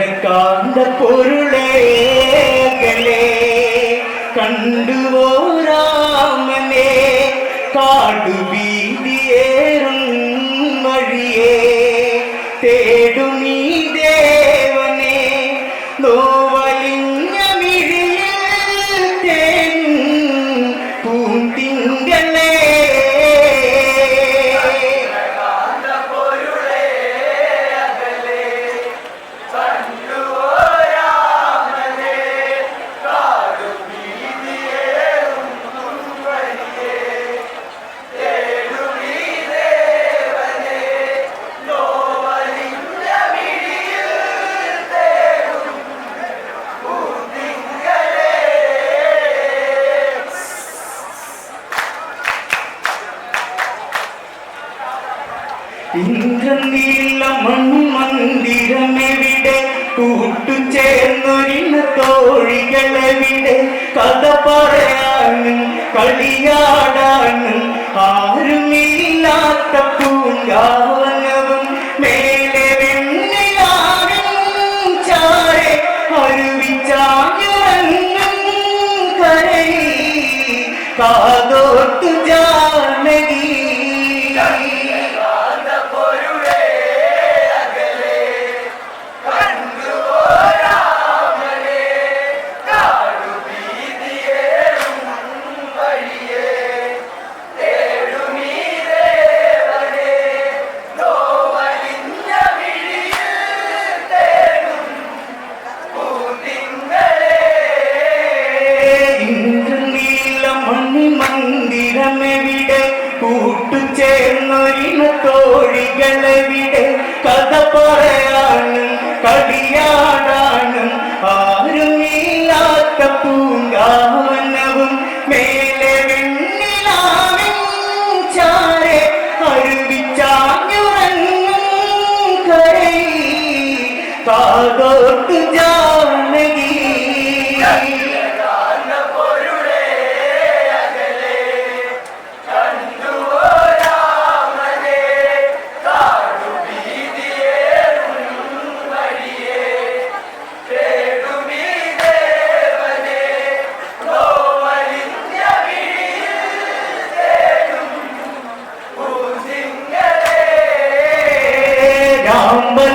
கண்ட காந்த பொருளே கண்டு ஓராமனே காடு வீதி ஏறும் வழியே. தேடும் நீ കളിയാടാനും ആരുമില്ലാത്ത പൂങ്കാവനവും മേലെ വെണ്ണിലാവിൻ ചാരെ അരുവിച്ചാഞ്ഞുറങ്ങും കരയിൽ കാതോട്ടു കൂട്ടുചേർന്നൊരിന തോഴികളെവിടെ കഥ പറയാനും കളിയാടാനും രാമലക്ഷ്മണന്മാരുടെ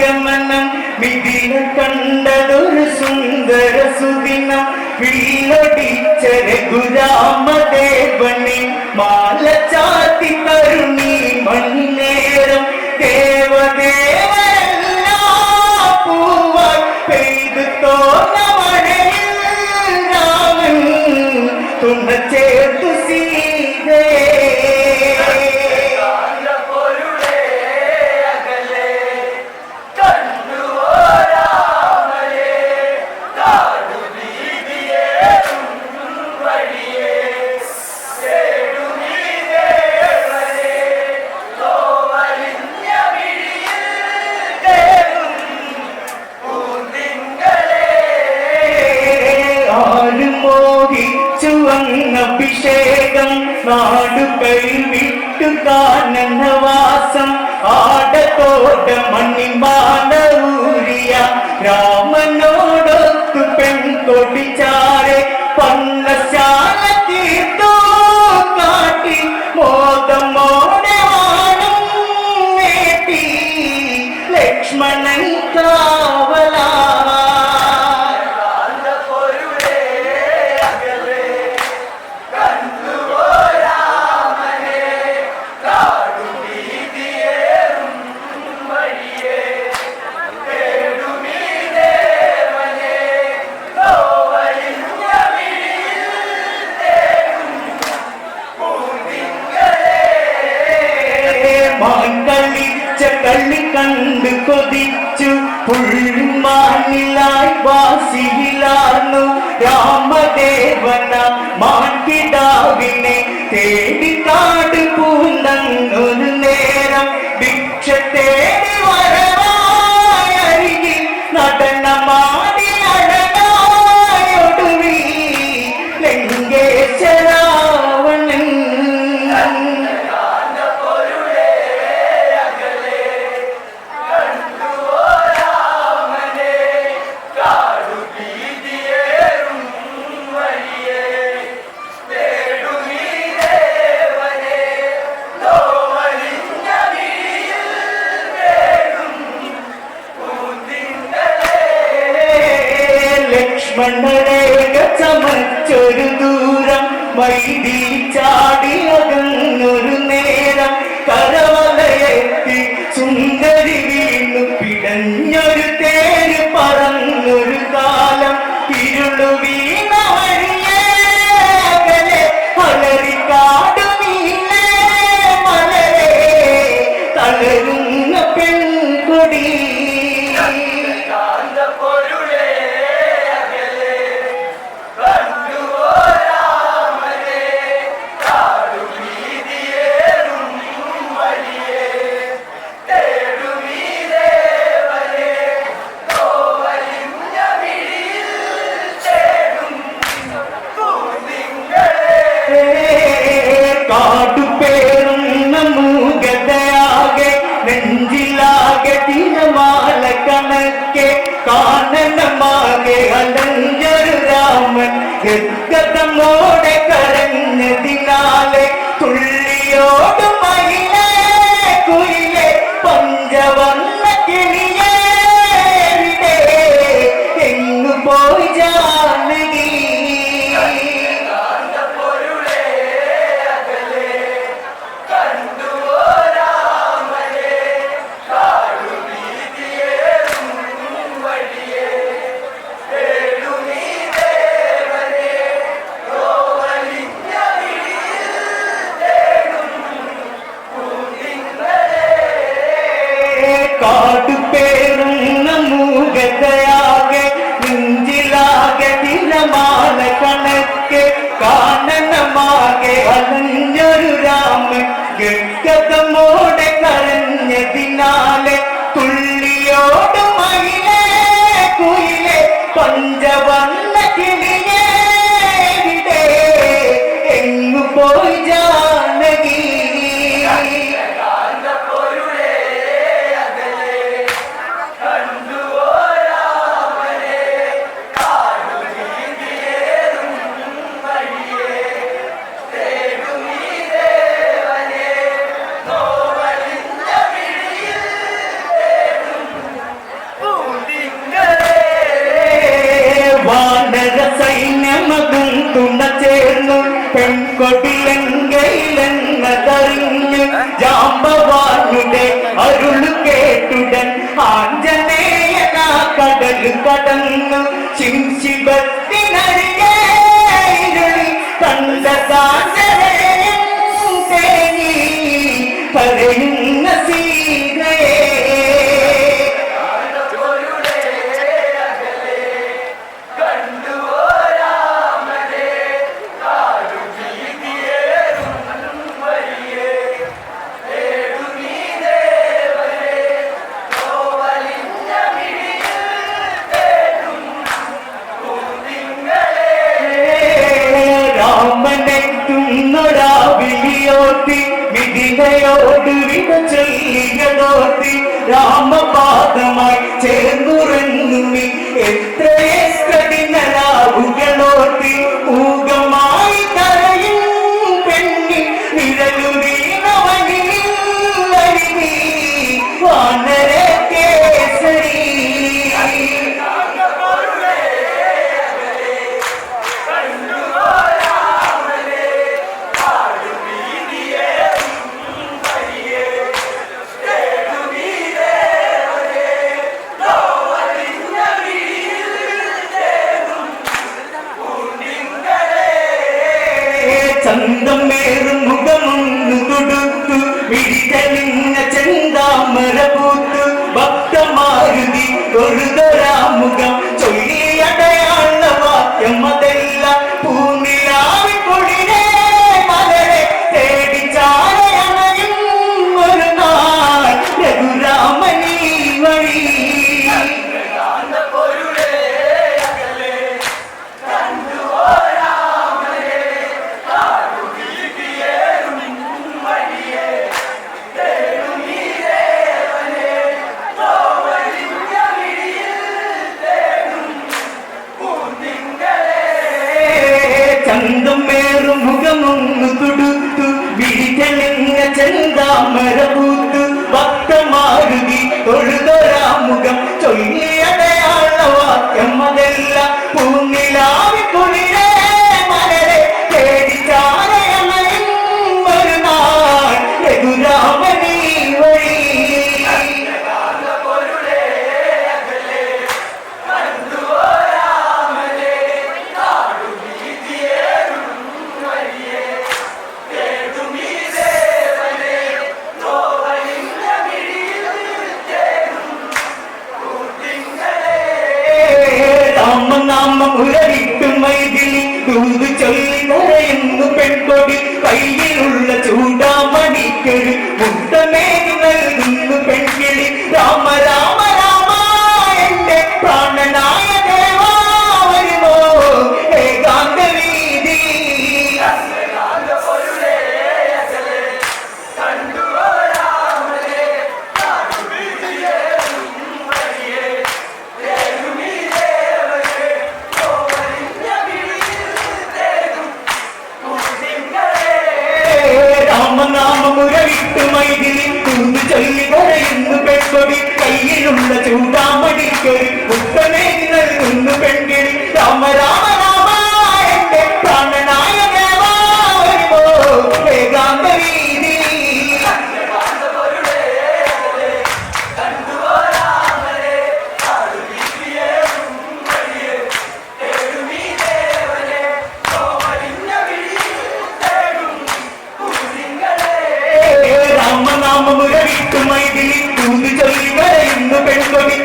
ഗമനം മിഥിന കണ്ടതൊരു സുന്ദര സുദിനം. വീളടിച്ച രഘുരാമദേവനെ മാല ചാത്തി തരുണി മണിനേരം ദേവദേവരെല്ലാ പൂവായി പെയ്തു തോന്ന മഴയിൽ രാമൻ തുണ ചേർത്തു അഭിഷേകം നാടുകൾ വിട്ടു കാനന വാസം. ആടത്തോട്ട മണിമാല ഊരിയ രാമനോടൊത്തു പെൺകൊടിച്ചാരെ രാമദേവന മാൻകിടാവിനെ തേടി കാട് പൂന്നൊരു നേരം ഭിക്ഷ തേടി ദൂരം വൈദ്യുതി ചാടി അകന്നൊരു നേരം കരവലയെത്തി സുന്ദരി വീണു പിടഞ്ഞൊരു തേര് പറന്നൊരു കാലം. ഇരുളു വീണ വഴിയേ അകലെ അലറിക്കാട് നീലേ മലരേ. തളരുന്ന പെൺകൊടി കാട്ടുപേറുന്ന മൂകതയാകെ നെഞ്ചിലാകെ തിരമാല കണക്കെ കാനനമാകെ അലഞ്ഞൊരു രാമൻ. ഗദ്ഗതമോടെ കരഞ്ഞതിനാലെ തുള്ളിയോട് கொஞ்ச வண்ண கிளியே പെൺകൊടിലങ്കയിലെന്നതറിഞ്ഞു ജാമ്പവാനുടെ അരുൾ കേട്ടുടൻ ആഞ്ജനേയന കടലു കടന്നു ശിംശിബത്തിനരികെ ഇരുളി കണ്ട സാന്ദ്രതയും പറയുന്ന കരയുന്ന മുഖമൊന്നു തുടുത്തു വിഴിതെളിഞ്ഞ ചെന്താമര പൂത്തു ഭക്തമാരുതി തൊഴുതൊരാമുഖം ചൊല്ലിയടയാള നാമം ഉരവിട്ടു മൈതിലി ചൊല്ലി കരയുന്നു പെൺകൊടി കയ്യിലുള്ള കാമമുരവിക്കും മൈതിലി തൂന്തി ചൊല്ലി കരയുന്നു പെൺകൊടി.